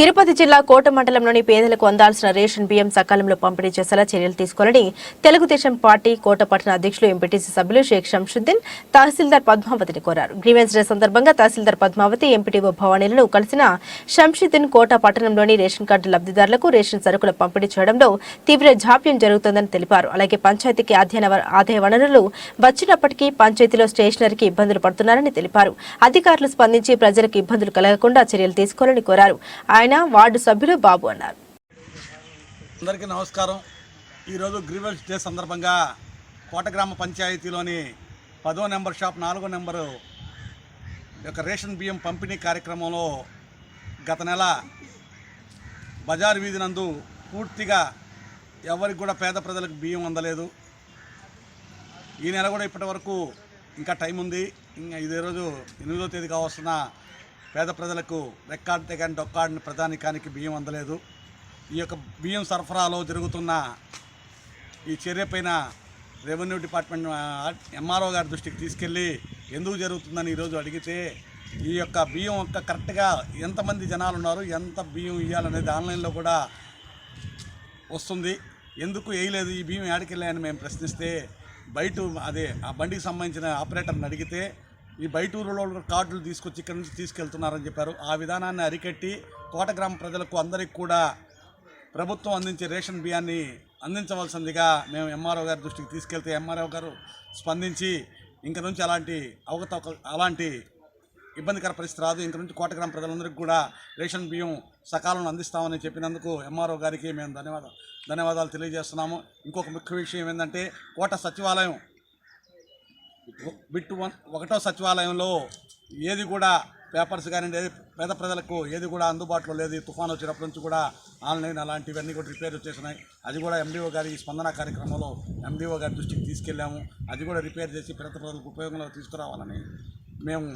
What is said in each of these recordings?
తిరుపతి జిల్లా కోట మండలంలోని పేదలకు అందాల్సిన రేషన్ బియ్యం సకాలంలో పంపిణీ చేసేలా చర్యలు తీసుకోవాలని తెలుగుదేశం పార్టీ కోట పట్టణ అధ్యక్షులు ఎంపీటీసీ సభ్యులు షేక్ షంషుద్దీన్ తహసీల్దార్ పద్మావతిని కోరారు. గ్రీవెన్స్ డే సందర్భంగా తహసీల్దార్ పద్మావతి ఎంపీటీఓ భవానీలను కలిసిన షంషుద్దీన్ కోట పట్టణంలోని రేషన్ కార్డు లబ్ధిదారులకు రేషన్ సరుకుల పంపిణీ చేయడంలో తీవ్ర జాప్యం జరుగుతోందని తెలిపారు. అలాగే పంచాయతీకి అధ్యయన ఆదాయ వనరులు వచ్చినప్పటికీ పంచాయతీలో స్టేషనరీకి ఇబ్బందులు పడుతున్నారని తెలిపారు. అధికారులు స్పందించి ప్రజలకు ఇబ్బందులు కలగకుండా చర్యలు తీసుకోవాలని కోరారు. ఆయన వార్డు సభ్యులు బాబు అన్నారు. అందరికీ నమస్కారం. ఈరోజు గ్రీవెల్స్ డే సందర్భంగా కోట గ్రామ పంచాయతీలోని పదో నెంబర్ షాప్ నాలుగో నెంబరు యొక్క రేషన్ బియ్యం పంపిణీ కార్యక్రమంలో గత నెల బజారు వీధి నందు పూర్తిగా ఎవరికి కూడా పేద ప్రజలకు బియ్యం అందలేదు. ఈ నెల కూడా ఇప్పటి వరకు ఇంకా టైం ఉంది. ఇంకా ఇదే రోజు ఎనిమిదో తేదీ కావస్తున్న పేద ప్రజలకు రెక్కాడితే కానీ డొక్కాడిన ప్రధానికానికి బియ్యం అందలేదు. ఈ యొక్క బియ్యం సరఫరాలో జరుగుతున్న ఈ చర్యపైన రెవెన్యూ డిపార్ట్మెంట్ ఎంఆర్ఓ గారి దృష్టికి తీసుకెళ్ళి ఎందుకు జరుగుతుందని ఈరోజు అడిగితే ఈ యొక్క బియ్యం యొక్క కరెక్ట్గా ఎంతమంది జనాలు ఉన్నారు ఎంత బియ్యం ఇవ్వాలనేది ఆన్లైన్లో కూడా వస్తుంది. ఎందుకు వేయలేదు ఈ బియ్యం ఏడకెళ్ళాయని మేము ప్రశ్నిస్తే బయట అదే ఆ బండికి సంబంధించిన ఆపరేటర్ని అడిగితే ఈ బయట ఊరిలో కార్డులు తీసుకొచ్చి ఇక్కడ నుంచి తీసుకెళ్తున్నారని చెప్పారు. ఆ విధానాన్ని అరికట్టి కోట గ్రామ ప్రజలకు అందరికీ కూడా ప్రభుత్వం అందించే రేషన్ బియ్యాన్ని అందించవలసిందిగా మేము ఎంఆర్ఓ గారి దృష్టికి తీసుకెళ్తే ఎంఆర్ఓ గారు స్పందించి ఇంక నుంచి అలాంటి అవకతవక అలాంటి ఇబ్బందికర పరిస్థితి రాదు. ఇంక నుంచి కోట గ్రామ ప్రజలందరికీ కూడా రేషన్ బియ్యం సకాలంలో అందిస్తామని చెప్పినందుకు ఎంఆర్ఓ గారికి మేము ధన్యవాదాలు ధన్యవాదాలు తెలియజేస్తున్నాము. ఇంకొక ముఖ్య విషయం ఏంటంటే కోట సచివాలయం బిట్టు వన్ ఒకటో సచివాలయంలో ఏది కూడా పేపర్స్ కానీ పేద ప్రజలకు ఏది కూడా అందుబాటులో లేదు. తుఫాన్ వచ్చినప్పటి నుంచి కూడా ఆన్లైన్ అలాంటివన్నీ కూడా రిపేర్ వచ్చేసినాయి. అది కూడా ఎండిఓ గారి స్పందన కార్యక్రమంలో ఎండిఓ గారి దృష్టికి తీసుకెళ్ళాము. అది కూడా రిపేర్ చేసి పేద ప్రజలకు ఉపయోగంలో తీసుకురావాలని మేము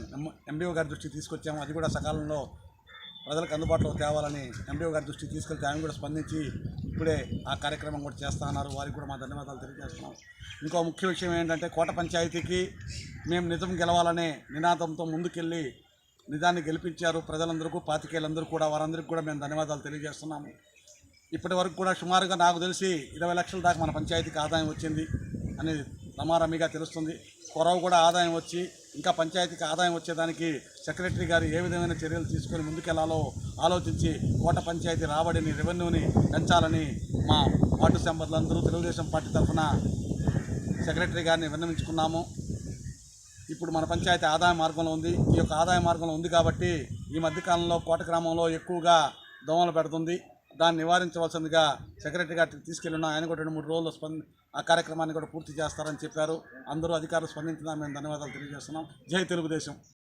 ఎండిఓ గారి దృష్టికి తీసుకొచ్చాము. అది కూడా సకాలంలో ప్రజలకు అందుబాటులో తేవాలని ఎండిఓ గారి దృష్టికి తీసుకెళ్తే ఆయన కూడా స్పందించి ఇప్పుడే ఆ కార్యక్రమం కూడా చేస్తా ఉన్నారు. వారికి కూడా మా ధన్యవాదాలు తెలియజేస్తున్నాం. ఇంకో ముఖ్య విషయం ఏంటంటే కోట పంచాయతీకి మేము నిజం గెలవాలనే నినాదంతో ముందుకెళ్ళి నిజాన్ని గెలిపించారు ప్రజలందరికీ పాతికేయులందరూ కూడా వారందరికీ కూడా మేము ధన్యవాదాలు తెలియజేస్తున్నాము. ఇప్పటి వరకు కూడా సుమారుగా నాకు తెలిసి ఇరవై లక్షల దాకా మన పంచాయతీకి ఆదాయం వచ్చింది అనేది రమారమిగా తెలుస్తుంది. కొరవ కూడా ఆదాయం వచ్చి ఇంకా పంచాయతీకి ఆదాయం వచ్చేదానికి సెక్రటరీ గారు ఏ విధమైన చర్యలు తీసుకొని ముందుకెళ్ళాలో ఆలోచించి కోట పంచాయతీ రాబడిని రెవెన్యూని పెంచాలని మా వార్డు మెంబర్లందరూ తెలుగుదేశం పార్టీ తరఫున సెక్రటరీ గారిని విన్నవించుకున్నాము. ఇప్పుడు మన పంచాయతీ ఆదాయ మార్గంలో ఉంది. ఈ యొక్క ఆదాయ మార్గంలో ఉంది కాబట్టి ఈ మధ్యకాలంలో కోట గ్రామంలో ఎక్కువగా దోమలు పెడుతుంది. దాన్ని నివారించవలసిందిగా సెక్రటరీ గారికి తీసుకెళ్ళిన ఆయన కూడా రెండు మూడు రోజులు స్పంద ఆ కార్యక్రమాన్ని కూడా పూర్తి చేస్తారని చెప్పారు. అందరూ అధికారులు స్పందించిన మేము ధన్యవాదాలు తెలియజేస్తున్నాం. జై తెలుగుదేశం.